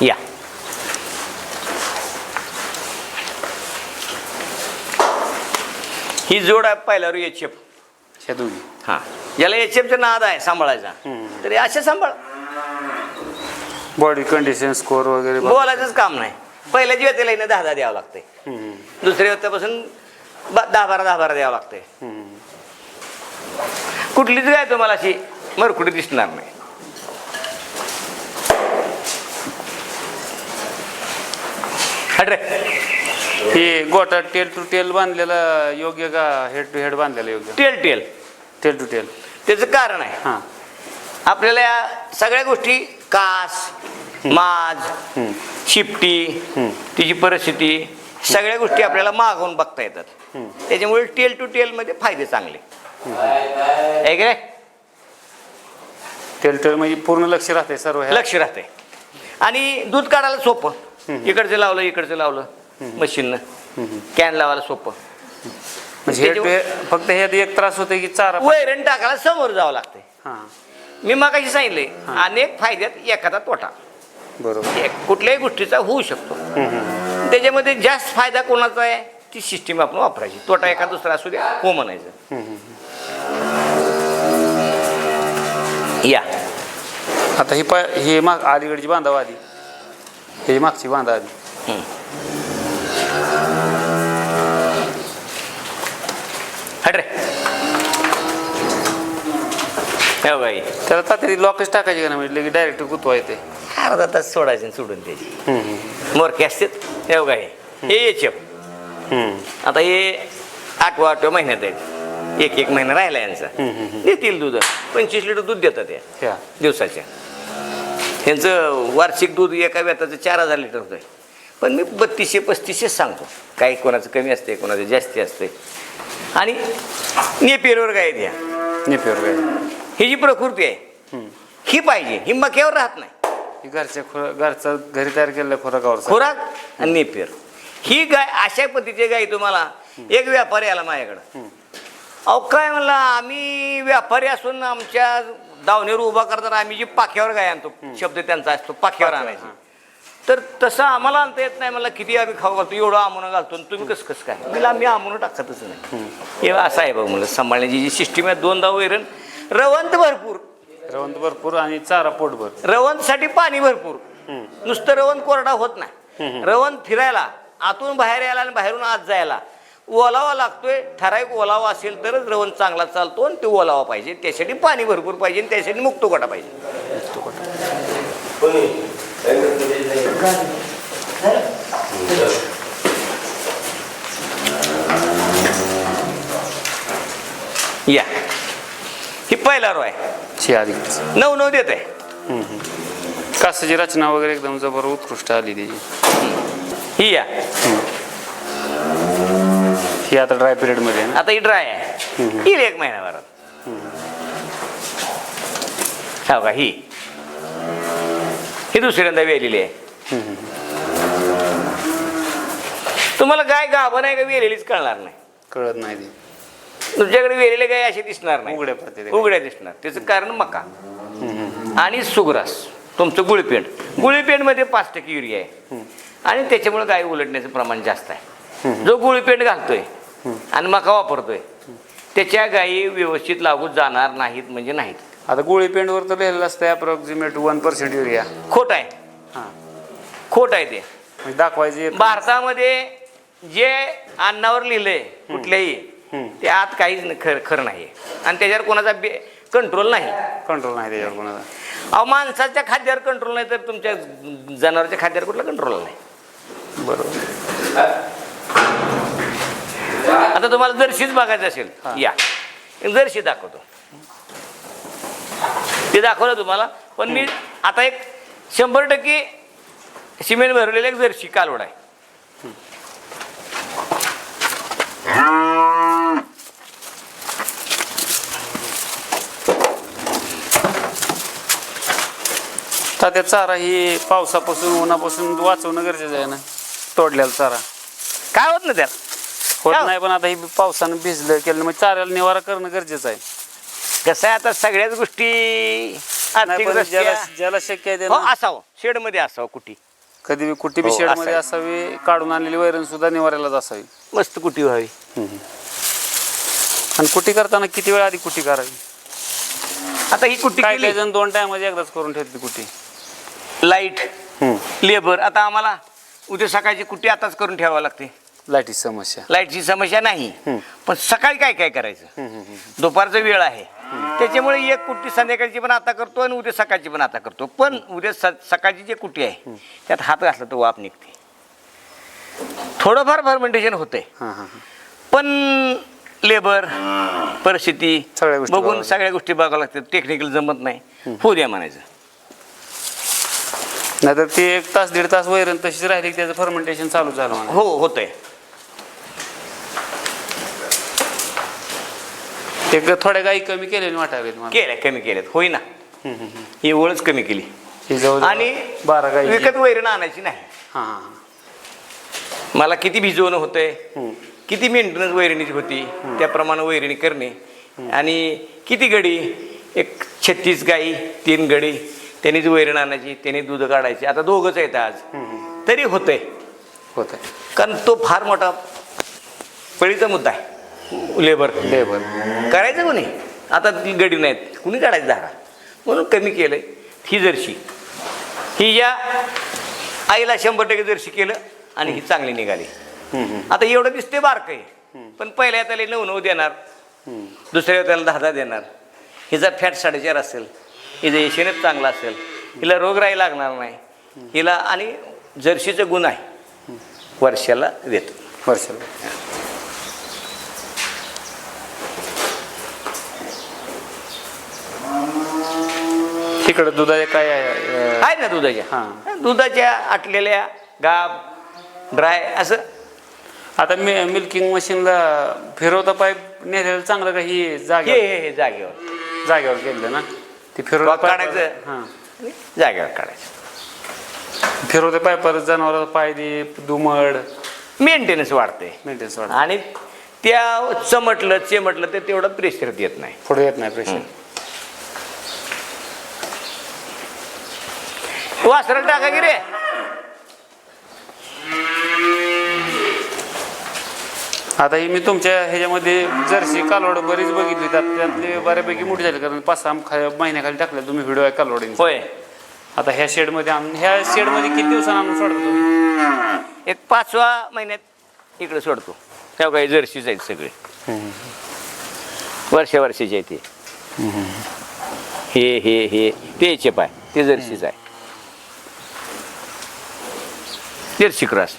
या. ही जोड आहे पहिल्यावर एच एफ ह्या हा. याला एच एफचा नाद आहे सांभाळायचा. तरी असे सांभाळ. बॉडी कंडिशन स्कोर वगैरे. बोलायचंच काम नाही. पहिल्याची व्यक्तीला हिने दहा दहा द्यावं लागते दुसऱ्या व्यक्तीपासून दहा बारा दहा बारा द्यावं लागते. कुठलीच गाय तुम्हाला अशी मरकुटी दिसणार नाही. हट रे हे गोटा टेल टू टेल बांधलेला योग्य का हेड टू हेड बांधलेला योग्य? Tail tail. Tail to tail. त्याचं कारण आहे. हां. आपल्याला या सगळ्या गोष्टी कास माज शिपटी. तिची परिस्थिती सगळ्या गोष्टी आपल्याला मागवून बघता येतात. त्याच्यामुळे टेल टू टेल मध्ये फायदे चांगले. आहे की नाही? टेल टेल म्हणजे पूर्ण लक्ष राहते सर्व लक्ष राहते आणि दूध काढायला सोपं. इकडचं लावलं इकडचं लावलं. मशीननं. कॅन लावायला सोपं. म्हणजे टू हेड फक्त ह्यात एक त्रास होते की चारा वैरण टाकायला समोर जावं लागते हां. मी मागाशी सांगितले अनेक फायद्यात एखादा तोटा. बरोबर. कुठल्याही गोष्टीचा होऊ शकतो. त्याच्यामध्ये जास्त फायदा कोणाचा आहे? ती सिस्टीम आपण वापरायची. तोटा एका दुसरा असू द्या हो म्हणायचं. या. आता ही पाय ही माग अलीकडची बांधावं आधी. ही मागची बांधा आधी हट रे हो बाई त्याला तात्याची लॉकच टाकायची का नाही म्हणजे लगेच डायरेक्ट गुतवा येते अर्धा तास सोडायचे आणि सोडून त्याची मोरके असतात हे बघा हे हे हम्म. आता हे आठवा आठव्या महिन्यात आहेत एक एक महिना राहिला यांचा देतील दूध पंचवीस लिटर दूध देतात या दिवसाच्या यांचं वार्षिक दूध एका व्यताचं चार हजार लिटर होतं पण मी बत्तीसशे पस्तीसशेच सांगतो. काही कोणाचं कमी असते कोणाचं जास्ती असते आणि नेपियरवर काय द्या. नेपेवर काय ही जी प्रकृती आहे. ही पाहिजे. ही मक्यावर राहत नाही. घरच्या खुरा घरचा घरी तयार केलेल्या खुराकावर खुराक आणि नेपियर. ही गाय अशा पद्धतीची गाय तुम्हाला. एक व्यापारी आला माझ्याकडं. अहो काय म्हणला आम्ही व्यापारी असून आमच्या दावणीवर उभा करताना आम्ही जी पाख्यावर गाय आणतो शब्द त्यांचा असतो पाख्यावर आणायची. तर तसं आम्हाला आणता येत नाही मला किती आम्ही खाऊ घालतो एवढं आमून घालतो आणि तुम्ही कसं कसं काय? मला आम्ही आमून टाकतच नाही. हे असं आहे बघ म्हणलं सांभाळण्याची जी सिस्टीम आहे दोनदा वैरण रवंत भरपूर. रवंत भरपूर आणि चारा पोटभर रवंतसाठी पाणी भरपूर. नुसतं रवंत कोरडा होत नाही. रवंत फिरायला आतून बाहेर यायला आणि बाहेरून आत जायला ओलावा लागतोय. ठराविक ओलावा असेल तरच रवंत चांगला चालतो आणि तो ओलावा पाहिजे. त्यासाठी पाणी भरपूर पाहिजे आणि त्यासाठी मुक्त गोटा पाहिजे. या. ही पहिला रो आहे. नऊ नऊ देत आहे कासाची रचना वगैरे एकदम जबर उत्कृष्ट आली त्याची ही या. ही आता ड्राय पिरियडमध्ये आहे ना? आता ही ड्राय आहे. येईल एक महिन्याभरात हो का ही. ही दुसऱ्यांदा वेलेली आहे. तुम्हाला गाय गाभण आहे का वेलेलीच कळणार नाही? कळत नाही ती. तुमच्याकडे वेलेले गाय अशी दिसणार नाही. उघड्या पडते उघड्या दिसणार. त्याचं कारण मका. आणि सुग्रास. तुमचं गुळपेंड. गुळपेंडमध्ये पाच टक्के युरिया आहे. आणि त्याच्यामुळे गाय उलटण्याचं प्रमाण जास्त आहे. जो गुळपेंड घालतोय आणि मका वापरतोय. त्याच्या गायी व्यवस्थित लागू जाणार नाहीत म्हणजे नाहीत. आता गोळी पेंडवर तर लिहिलेलं असतं अप्रॉक्सिमेट वन पर्सेंट युरिया. खोट आहे. हां. खोट आहे ते. म्हणजे दाखवायची भारतामध्ये जे अन्नावर लिहिलंय कुठल्याही ते आत काहीच न- खर खरं नाही आणि त्याच्यावर कोणाचा कंट्रोल नाही. कंट्रोल नाही त्याच्यावर कोणाचा. अहो माणसाच्या खाद्यावर कंट्रोल नाही तर तुमच्या जनावरच्या खाद्यावर कुठला कंट्रोल नाही? बरोबर. आता तुम्हाला जर्शीच बघायचं असेल. या. जर्शी दाखवतो. ते दाखवलं तुम्हाला. पण मी आता एक शंभर टक्के सिमेंट भरलेलं एक जर्शी कालवड आहे. तात्या चारा ही पावसापासून उन्हापासून वाचवणं गरजेचं आहे ना. तोडलेला चारा. काय होत ना त्यात? होत? नाही पण आता ही पावसानं भिजलं केलं मग चाऱ्याला निवारा करणं गरजेचं आहे. कसं आहे आता सगळ्याच गोष्टी नाही पण ज्याला शक्य आहे हो त्यानं असावं. शेडमध्ये असावं कुठे. कधी बी कुठे बी हो, शेडमध्ये असावी. असावी काढून आणलेली वैरण सुद्धा निवारायलाच असावी. मस्त कुटी व्हावी. आणि कुटी करताना किती वेळ आधी कुटी करावी? आता ही कुटी काय केली? काय जण दोन टायमध्ये एकदाच करून ठेवते कुटी लाइट लेबर. आता आम्हाला उद्या सकाळची कुटी आताच करून ठेवावं लागते. लाईटीची समस्या. लाईटची समस्या नाही. पण सकाळी काय काय करायचं? दुपारचा वेळ आहे. त्याच्यामुळे एक कुट्टी संध्याकाळची पण आता करतो आणि उद्या सकाळची पण आता करतो. पण उद्या सकाळची जी कुट्टी आहे त्यात हात घातला तर वाप निघते. थोडंफार फर्मेंटेशन होतंय. हां हां पण लेबर परिस्थिती बघून. सगळ्या गोष्टी बघाव्या लागतात. टेक्निकल जमत नाही. होऊ द्या म्हणायचं. नाहीतर ती एक तास दीड तास वैरण तशीच राहिली त्याचं फर्मेंटेशन चालू झालं हो होतंय. ते ग- थोड्या गाई कमी केलेली वाटावे मला. केल्या कमी केल्यात. होईना ही ओळच कमी केली. ही जवळ आणि बारा गाई. विकत वैरण आणायची नाही. हां. हां मला किती भिजवणं होतंय? किती मेंटेनन्स वैरणीची होती? त्याप्रमाणे वैरणी करणे. आणि किती गडी? एक छत्तीस गाई तीन गडी. त्यांनीच वैरण आणायची त्यांनी दूध काढायची. आता दोघंच आहेत आज. तरी होतंय. होत कारण तो फार मोठा पळीचा मुद्दा आहे. लेबर. लेबर. करायचं कोणी? आता गडी नाहीत. कुणी काढायचं धारा म्हणून कमी केलंय. ही जर्शी. ही या आईला शंभर टक्के जर्शी केलं आणि ही चांगली निघाली. आता एवढं दिसते बारक आहे. पण पहिल्या त्याला नऊ नऊ देणार. दुसऱ्या त्याला दहा दहा देणार. हिचा फॅट साडेचार असेल. हिचं एशियनच चांगला असेल. हिला रोगराई लागणार नाही. हिला आणि जर्शीचं गुण आहे. वर्षाला देतो. वर्षाला. तिकडं दुधाचे काय आहे ना दुधाच्या. हां. दुधाच्या आटलेल्या गाब ड्राय असं. आता मी मिल्किंग मशीनला फिरवता पाईप नेलेलं चांगलं का ही हे जागेवर? हे हे जागेवर. जागेवर केलं ना? ते फिरवता काढायचं. हां. जागेवर काढायचं. फिरवते पाईपावर जनावर पाय दे दुमड. मेंटेनन्स वाढते. मेंटेन्स वाढ आणि त्या चमटलं चेमटलं तर तेवढं प्रेशर येत नाही. पुढे येत नाही प्रेशर वासरं टाका की रे. आता ही मी तुमच्या ह्याच्यामध्ये जर्सी कालवड बरीच बघितली त्यात त्यातली बऱ्यापैकी मोठी झाली कारण पाच सहा खा- महिन्याखाली टाकले तुम्ही व्हिडिओ आहे कालवडींचा होय. आता ह्या शेडमध्ये आणून ह्या शेडमध्ये किती दिवसांना आणून सोडता तुम्ही? एक पाचवा महिन्यात इकडे सोडतो. तेव्हा काही जर्शीच आहेत सगळे. वर्षा वर्षाचे आहे ते. हे हे हे ते एफ आहे ते जर्सीच आहे. जर्सी क्रॉस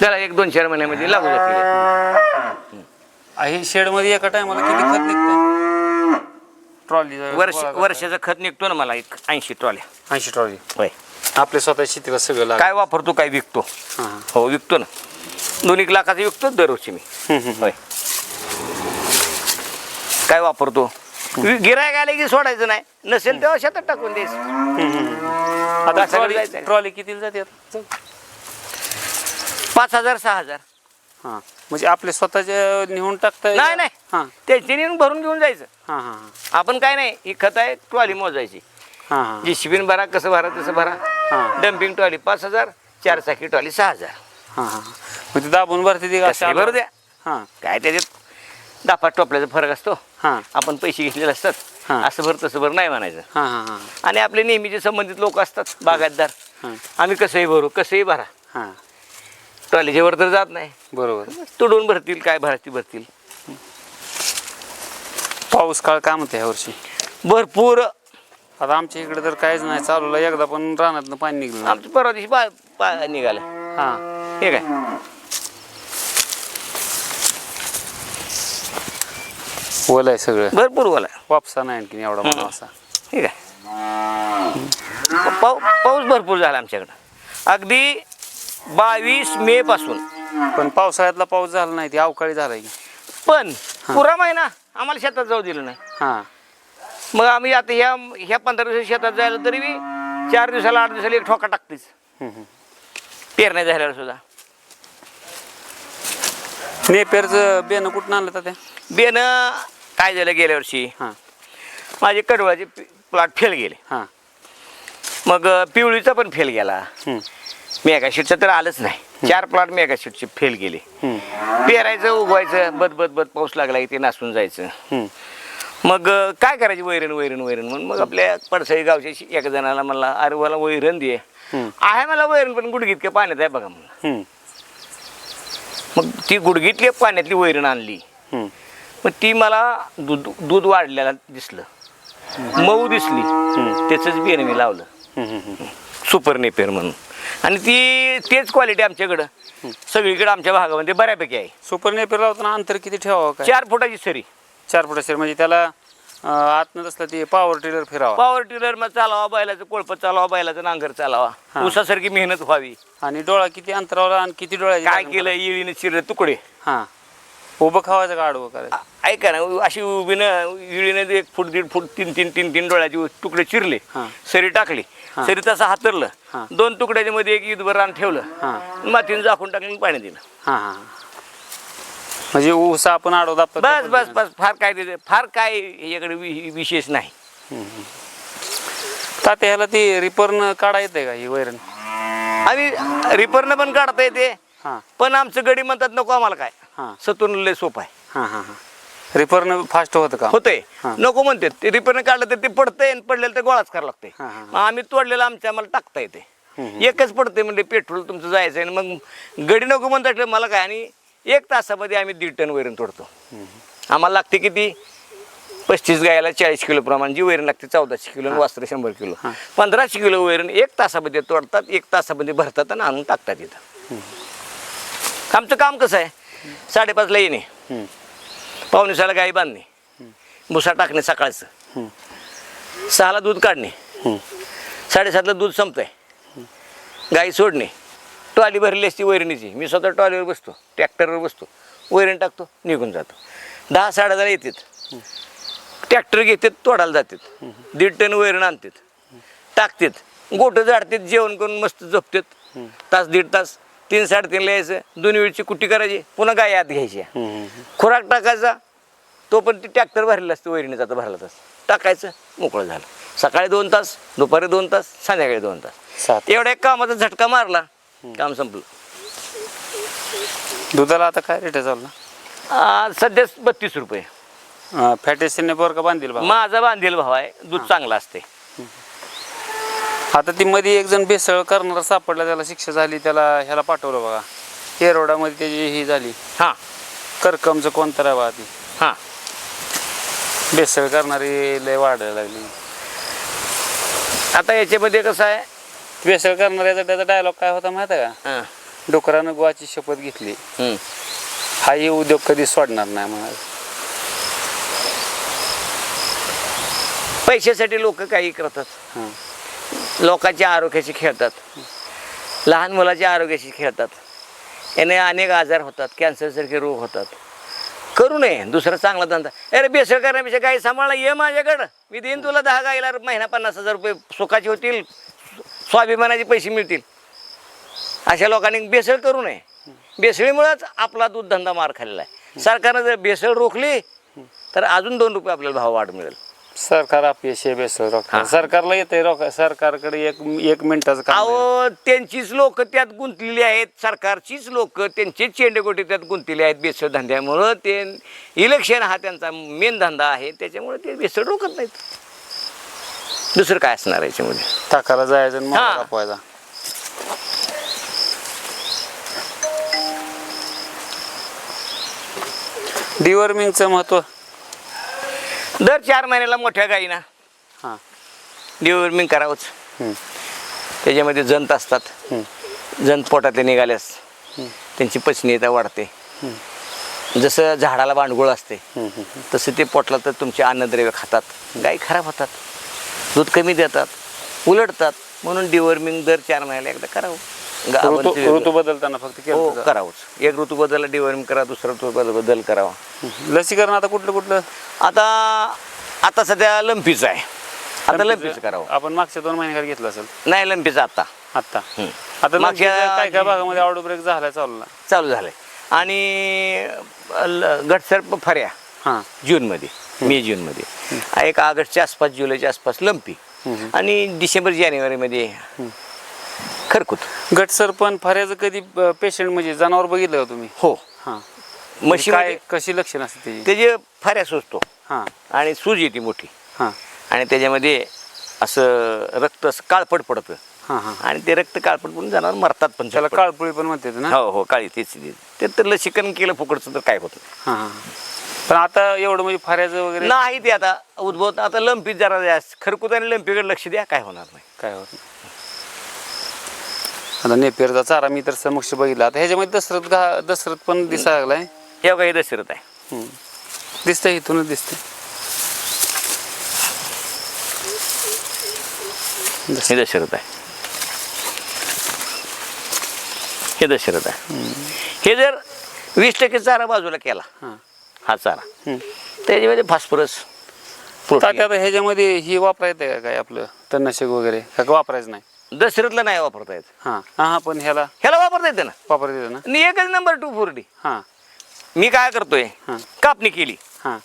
त्याला एक दोन चार महिन्यामध्ये लागू जाते ही शेडमध्ये एका टायमाला किती खत निघतं? ट्रॉली वर्ष वर्षाचं खत निघतो ना मला एक ऐंशी ट्रॉल्या ऐंशी ट्रॉली होय. आपल्या स्वतः शेतीला सगळं काय वापरतो काय विकतो? हां. विकतो ना. दोन एक लाखाचं विकतो दरवर्षी मी. होय. काय वापरतो? गिरायक आले की सोडायचं नाही. नसेल तेव्हा शेतात टाकून द्यायचं आता ट्रॉली जायचं. ट्रॉली कितीला जाते आता? पाच हजार सहा हजार. हां म्हणजे आपले स्वतःच्या नेऊन टाकता नाही नाही. हां. त्याची नेऊन भरून घेऊन जायचं. हां हां आपण काय नाही ही खत आहे ट्रॉली मोजायची. हां हां. जी शिबिन भरा कसं भरा तसं भरा. हां. डम्पिंग ट्रॉली पाच हजार चार चाकी ट्रॉली सहा हजार. हां हां. मग ते दाबून भरते ती भरू द्या. हां. काय त्याच्यात दहा पाच टोपल्याचा फरक असतो. हां. आपण पैसे घेतलेले असतात. हां. असं भर तसं भर नाही म्हणायचं. हां हां हां. आणि आपले नेहमीचे संबंधित लोक असतात बागायतदार हां. आम्ही कसंही भरू कसंही भरा. हां. ट्रॉलीच्या वर तर जात नाही. बरोबर. तुडून भरतील काय भरती भरतील. पाऊस काळ काय म्हणते ह्या वर्षी? भरपूर. आता आमच्या इकडे तर काहीच नाही चालूला एकदा पण रानातनं पाणी निघलं नाही. आमच्या परवा दिवशी पा निघालं. हां. हे काय? ओलं आहे सगळं. भरपूर बोला वापसा नाही आणखीन एवढा मला असा हे काय पाऊ पाऊस भरपूर झाला आमच्याकडं. अगदी बावीस मे पासून. पण पावसाळ्यातला पाऊस झाला नाही ते अवकाळी झाला की. पण पुरा महिना आम्हाला शेतात जाऊ दिलं नाही. हां. मग आम्ही आता ह्या ह्या पंधरा दिवस शेतात जायला तरी बी चार दिवसाला आठ दिवसाला एक ठोका टाकतेच. पेरण्या झाल्यावर सुद्धा. नेपेरचं बेनं कुठं आणलं त्या बेनं काय झालं गेल्या वर्षी? हां. माझे कडवाचे प्लॉट फेल गेले. हां. मग पिवळीचा पण फेल गेला. हम्म. मेगा शीटचं तर आलंच नाही. चार प्लॉट मेगा शीटचे फेल गेले. पेरायचं उगवायचं बद बद बद पाऊस लागला की ते नासून जायचं. मग काय करायची? वैरण वैरण वैरण म्हणून मग आपल्या पडसाई गावच्या एका जणाला म्हणला अरे मला वैरण दे. आहे मला वैरण पण गुडघीत पाण्यात आहे बघा हम्म. मग ती गुडघीतली पाण्यातली वैरण आणली. मग ती मला दूध दूध वाढलेलं दिसलं. मऊ दिसली. त्याचंच बियाणं मी लावलं. सुपर नेपेर म्हणून. आणि ती तेच क्वालिटी आमच्याकडं. सगळीकडे आमच्या भागामध्ये बऱ्यापैकी आहे. सुपर नेपर लावताना अंतर किती ठेवावं काय? चार फुटाची सरी. चार फुट असेल म्हणजे त्याला अं, आतनं तसलं ते पॉवर टिलर फिरावा. पॉवर टिलर मग चालावा बैलाचं कोळपत चालावा बैलाचं नांगर चालावा. उसासारखी मेहनत व्हावी. आणि डोळा किती अंतरावर आणि किती डोळ्याची काय लागण केलं इळीने चिरले तुकडे? हा. उभं खावायचं का आडवं करायचं? ऐका ना अशी उभीनं इळीने एक फूट दीड फूट तीन तीन तीन तीन डोळ्याचे तुकडे चिरले हा. सरी टाकली. सरी तसं हातरलं हा. दोन तुकड्याच्या मध्ये एक ईदभर रान हा. ठेवलं मातीने झाकून टाकलं आणि पाणी दिलं. हा हा. म्हणजे ऊस आपण आडवं दाबतो बस बस बस फार काय तिथे फार काय याकडे विशेष नाही. तात्या ह्याला ती रिपरन काढा येते का ही वैरण? आणि रिपरनं पण काढता येते. हा. पण आमचं गडी म्हणतात नको आम्हाला काय. हा. सतून लय सोप आहे. हा हा हा. रिपरन फास्ट होतं का? होतंय. हा. नको म्हणते. ते रिपरनं काढलं तर ते पडतंय आणि पडलेलं तर गोळाच करावं लागतंय. हा, हा. मग आम्ही तोडलेलं आमच्या आम्हाला टाकता येते हम्म. एकच पडतंय म्हणजे पेट्रोल तुमचं जायचं आणि मग गडी नको म्हणतात मला काय? आणि एक तासामध्ये आम्ही दीड टन वैरण तोडतो. आम्हाला लागते किती? पस्तीस गायला चाळीस किलो प्रमाण. जी वैरण लागते चौदाशे किलो आणि वास्त्र शंभर किलो. पंधराशे किलो वैरण एक तासामध्ये तोडतात एक तासामध्ये भरतात आणि आणून टाकतात इथं. आमचं काम कसं आहे? साडेपाचला येणे हम्म. पावणेसाला गाई बांधणे. भुसा टाकणे सकाळचं. सहाला दूध काढणे. साडेसातला दूध संपतंय. गाई सोडणे. टॉली भरली असती वैरणीची. मी स्वतः टॉलीवर बसतो ट्रॅक्टरवर बसतो. वैरण टाकतो निघून जातो. दहा साडे दहा येतात. ट्रॅक्टर घेतात तोडायला जातात. दीड टन वैरण आणतात. टाकतात. गोठं झाडतात जेवण करून मस्त झोपतात. तास दीड तास तीन साडेतीनला यायचं दोन वेळची कुट्टी करायची. पुन्हा गाय आत घ्यायची. खुराक टाकायचा. तो पण ती ट्रॅक्टर भरलेला असतो वैरणीचा आता भरला तास टाकायचं मोकळं झालं. सकाळी दोन तास दुपारी दोन तास संध्याकाळी दोन तास. एवढ्या एक कामाचा झटका मारला काम संपलं. दुधाला आता काय रेट चालला? सध्या बत्तीस रुपये. फॅटेशनने बोर का बांधील माझा बांधील भाव आहे. दूध चांगलं असते आता ती मध्ये एक जण भेसळ करणारा सापडला त्याला शिक्षा झाली त्याला ह्याला पाठवलं बघा. येरोडामध्ये त्याची ही झाली. हां. करकमचं कोणतं बा ती हां. भेसळ करणारी लय वाढायला लागली. आता याच्यामध्ये कसं आहे भेसळ करणाऱ्याचा त्याचा डायलॉग काय होता माहिती आहे का? हां. डुकरानं गुवाची शपथ घेतली. हम्म. हाही उद्योग कधी सोडणार नाही म्हणा पैशासाठी लोक काही करतात. हं. लोकांच्या आरोग्याशी खेळतात. लहान मुलाच्या आरोग्याशी खेळतात. याने अनेक आजार होतात कॅन्सरसारखे रोग होतात. करू नये. दुसरा चांगला धंदा. अरे बेसळ करण्यापेक्षा गाई सांभाळा. ये माझ्याकडं. मी देईन तुला दहा गाईला महिना पन्नास हजार रुपये. सुखाचे होतील. स्वाभिमानाचे पैसे मिळतील. अशा लोकांनी बेसळ करू नये. बेसळीमुळेच आपला दूध धंदा मार खाल्लेला आहे. सरकारनं जर बेसळ रोखली तर अजून दोन रुपये आपल्याला भाव वाढ मिळेल. सरकार आहे भेसळ रोख. सरकारला येते रोख. सरकारकडे एक एक मिनिटाचं काम नाही. अहो त्यांचीच लोक त्यात गुंतलेली आहेत. सरकारचीच लोक त्यांचेच चेंडेकोटे त्यात गुंतलेले आहेत बेसळ धंद्यामुळं ते इलेक्शन हा त्यांचा मेन धंदा आहे. त्याच्यामुळे ते बेसळ रोखत नाहीत. दुसरं काय असणार आहे याच्यामध्ये? टाकायला जायचं आणि हा. कापवायचा. डिवर्मिंगचं महत्त्व. दर चार महिन्याला मोठ्या गायीना हां. डिवॉर्मिंग करावंच. त्याच्यामध्ये जंत असतात. जंत पोटातले निघाल्यास त्यांची पचनीयता वाढते. जसं झाडाला भांडगुळ असते. तसं ते पोटला तर तुमचे अन्नद्रव्य खातात. गाई खराब होतात. दूध कमी देतात. उलटतात. म्हणून डिवॉर्मिंग दर चार महिन्याला एकदा करावं. ऋतू बदलताना फक्त हो केलं. करावंच. एक ऋतू बदलला डिवॉर्मिंग करा दुसरा ऋतू बदल बदल करावा. लसीकरण आता कुठलं कुठलं? आता आता सध्या लंपीचं आहे. आता लंपीचं करावं. आपण मागच्या दोन महिन्याखाली घेतलं असेल. नाही लंपीचं आता. आता. आता मागच्या- काय काय भागामध्ये आउट ब्रेक झाला चालू चालू झालंय. आणि ल- घटसर फऱ्या. हां. जूनमध्ये. मे जूनमध्ये. एक ऑगस्टच्या आसपास जुलैच्या आसपास लंपी. आणि डिसेंबर जानेवारीमध्ये खरकूत. गट सरपण फऱ्याचं कधी पेशंट म्हणजे जनावर बघितलं का तुम्ही? हो. हां. म्हशी काय कशी लक्षण असते त्याची? फाऱ्या सुचतो हां. आणि सूज येते मोठी. हां. आणि त्याच्यामध्ये असं रक्त असं काळपट पडतं. हां हां. आणि ते रक्त काळपट पडून जनावर मरतात पण त्याला. काळपुळी पण म्हणते ना? हो हो काळी तेच ते ते तर लसीकरण केलं फुकटचं तर काय होत? पण आता एवढं म्हणजे फाऱ्याचं वगैरे नाही ते आता उद्भवत आता लंपीत जरा खरकूत आणि लंपीकडे लक्ष द्या काय होणार नाही. काय होत नाही. आता नेपेरचा चारा मी तर समक्ष बघितला. आता ह्याच्यामध्ये दसरथ घा दसरथ पण दिसायला लागलाय. हे काही दशरथ आहे. हम्म. दिसतंय इथूनच दिसतंय. हे दशरथ आहे. हे दशरथ आहे. हे जर वीस टक्के चारा बाजूला केला हां. हा चारा. त्याच्यामध्ये फॉस्फरस तात्या आता ह्याच्यामध्ये ही वापरायचं आहे का काय आपलं तणनाशक वगैरे? का वापरायचं नाही? दशरथला नाही वापरता येत. हां. पण ह्याला? ह्याला वापरता येतं ना. वापरता येतं ना? आणि एकच नंबर टू फोर्टी. हां. मी काय करतोय? हां. कापणी केली. हां.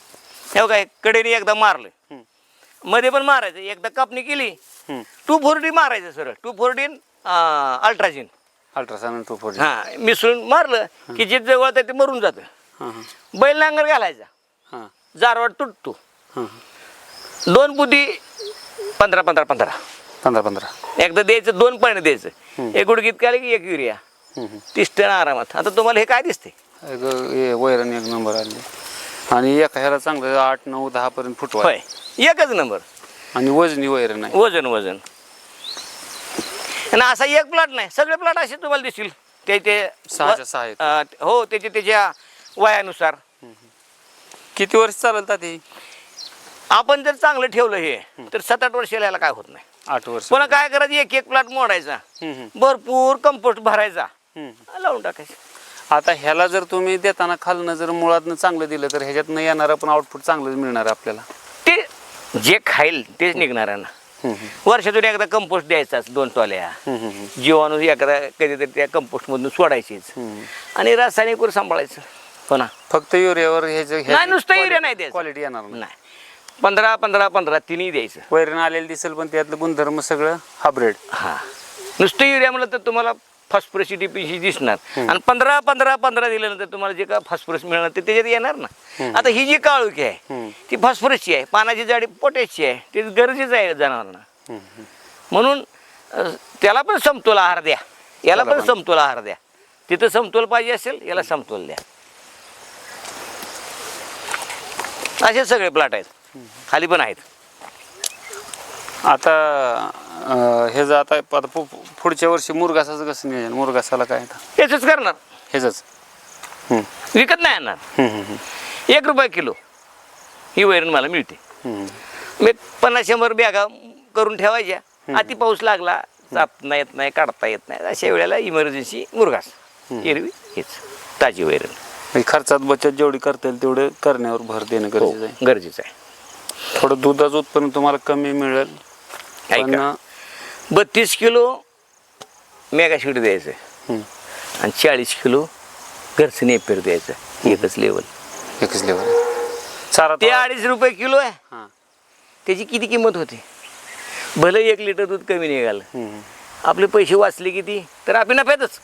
हे काय कडेने एकदा मारलं. हम्म. मध्ये पण मारायचं. एकदा कापणी केली. हम्म. टू फोर्टी मारायचं सरळ. टू फोर्टीन अल्ट्राजिन अल्ट्रासाउंड टू फोर हा मिसळून मारलं की जे जवळ आहे ते मरून जातं. हां हां. बैल नांगर घालायचा. हां. जारवाड तुटतो. हां. दोन बुद्धी पंधरा पंधरा पंधरा. पंधरा पंधरा. एकदा द्यायचं दोन पाणी द्यायचं. एक गुडगीत काले की एक युरिया. तीस टन आरामात. आता तुम्हाला हे काय दिसते एक हे वैरण एक नंबर आले आणि एका ह्याला चांगलं आठ नऊ दहा पर्यंत फुटवा. होय. एकच नंबर. आणि वजनी वैरण आहे. वजन वजन. आणि असा एक प्लॉट नाही. सगळे प्लॉट असे तुम्हाला दिसतील. ते ते सहाच्या सहा आहेत. अं, हो त्याचे त्याच्या वयानुसार. किती वर्ष चालत ते आपण जर चांगलं ठेवलं हे तर सात आठ वर्षाला याला काय होत नाही. आठ वर्ष. पुन्हा काय करायचं? एक एक प्लॉट मोडायचा. भरपूर कंपोस्ट भरायचा. लावून टाकायचं. आता ह्याला जर तुम्ही देताना खालनं जर मुळातनं चांगलं दिलं तर ह्याच्यातनं येणारं पण आउटपुट चांगलं मिळणार आपल्याला. ते जे खाईल तेच निघणार आहे ना. वर्षातून एकदा कंपोस्ट द्यायचाच दोन टोल्या जीवाणू एखादा कधीतरी त्या कंपोस्टमधून सोडायचीच. हम्म. आणि रासायनिकवर सांभाळायचं. हो ना. फक्त युरियावर ह्याचं नाही नुसतं युरिया नाही द्यायचं. क्वालिटी येणार नाही. पंधरा पंधरा पंधरा तिन्ही द्यायचं. वैरण आलेलं दिसेल पण त्यातलं गुणधर्म सगळं हायब्रिड हा. नुसतं युरिया म्हणलं तर तुम्हाला फॉस्फरसची डीपीशी दिसणार. आणि पंधरा पंधरा पंधरा दिल्यानंतर तुम्हाला जे काय फॉस्फरस मिळणार ते त्याच्यात येणार ना. आता ही जी काळुकी आहे ती फॉस्फरसची आहे. पानाची जाडी पोटॅशची आहे. ते गरजेचं आहे जनावरांना म्हणून त्याला पण समतोल आहार द्या. याला पण समतोल आहार द्या. तिथं समतोल पाहिजे असेल याला समतोल द्या. असे सगळे प्लॉट आहेत. खाली पण आहेत. आता अं, हे जर आता आता पु- पुढच्या वर्षी मुरगासाचं कसं नियोजन? मुरगासाला काय आता? याचंच करणार. ह्याच हम्म, विकत नाही आणणार. एक रुपये किलो. ही वैरण मला मिळते. मी पन्नास शंभर बॅगा करून ठेवायच्या. अति पाऊस लागला चापता येत नाही काढता येत नाही. अशा वेळेला इमर्जन्सी मुरगास. एरवी हेच. ताजी वैरण. खर्चात बचत जेवढी करता येईल तेवढं करण्यावर भर देणं हो, गरजेचं आहे. गरजेचं आहे. थोडं दुधाचं उत्पन्न तुम्हाला कमी मिळेल. पण ऐका बत्तीस किलो मेगा शीट द्यायचं. आणि चाळीस किलो घरचं नेपेर द्यायचं. एकच लेवल एकच लेवल चारा ते तो- अडीच रुपये किलो आहे. हां, त्याची किती किंमत होती? भलं एक लिटर दूध कमी निघालं. आपले पैसे वाचले किती? तर आपण नफ्यातच.